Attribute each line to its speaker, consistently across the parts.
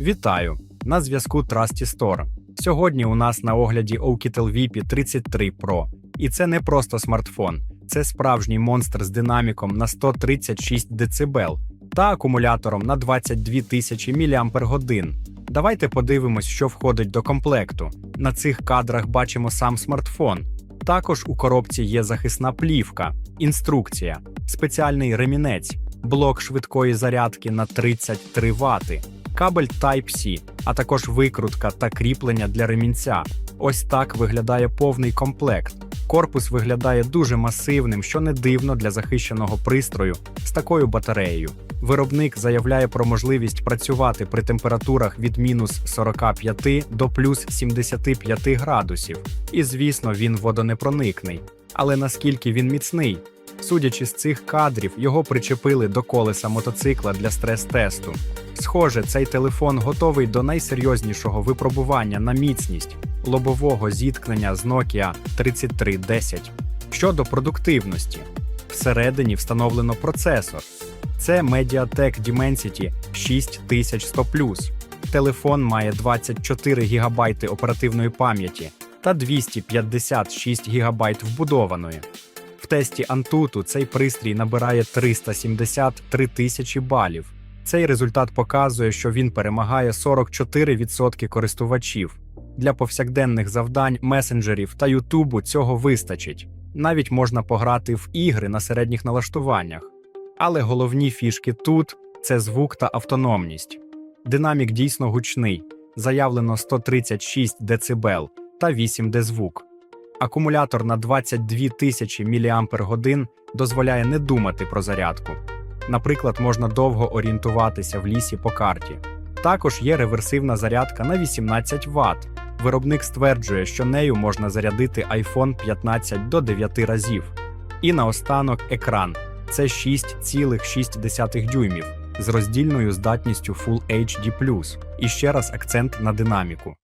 Speaker 1: Вітаю! На зв'язку Trusty Store. Сьогодні у нас на огляді Oukitel VP 33 Pro. І це не просто смартфон, це справжній монстр з динаміком на 136 дБ та акумулятором на 22 тисячі мАч. Давайте подивимось, що входить до комплекту. На цих кадрах бачимо сам смартфон. Також у коробці є захисна плівка, інструкція, спеціальний ремінець, блок швидкої зарядки на 33 Вт, кабель Type-C, а також викрутка та кріплення для ремінця. Ось так виглядає повний комплект. Корпус виглядає дуже масивним, що не дивно для захищеного пристрою з такою батареєю. Виробник заявляє про можливість працювати при температурах від мінус 45 до плюс 75 градусів. І звісно, він водонепроникний. Але наскільки він міцний? Судячи з цих кадрів, його причепили до колеса мотоцикла для стрес-тесту. Схоже, цей телефон готовий до найсерйознішого випробування на міцність лобового зіткнення з Nokia 3310. Щодо продуктивності, всередині встановлено процесор. Це Mediatek Dimensity 6100 Телефон має 24 ГБ оперативної пам'яті та 256 ГБ вбудованої. В тесті Antutu цей пристрій набирає 373 тисячі балів. Цей результат показує, що він перемагає 44% користувачів. Для повсякденних завдань, месенджерів та Ютубу цього вистачить. Навіть можна пограти в ігри на середніх налаштуваннях. Але головні фішки тут це звук та автономність. Динамік дійсно гучний, заявлено 136 дБ та 8D звук. Акумулятор на 22 тисячі мАч дозволяє не думати про зарядку. Наприклад, можна довго орієнтуватися в лісі по карті. Також є реверсивна зарядка на 18 Вт. Виробник стверджує, що нею можна зарядити iPhone 15 до 9 разів. І наостанок екран це 6,6 дюймів з роздільною здатністю Full HD+. І ще раз акцент на динаміку.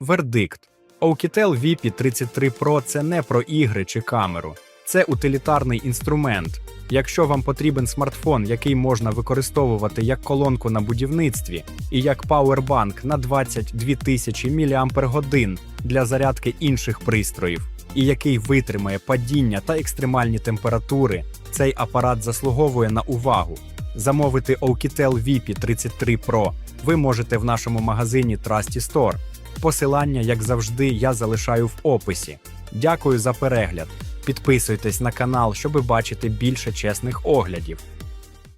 Speaker 1: Вердикт. Oukitel VP 33 Pro це не про ігри чи камеру. Це утилітарний інструмент. Якщо вам потрібен смартфон, який можна використовувати як колонку на будівництві і як пауербанк на 22 тисячі мАч для зарядки інших пристроїв, і який витримає падіння та екстремальні температури, цей апарат заслуговує на увагу. Замовити Oukitel VP 33 Pro ви можете в нашому магазині Trusty Store. Посилання, як завжди, я залишаю в описі. Дякую за перегляд. Підписуйтесь на канал, щоб бачити більше чесних оглядів.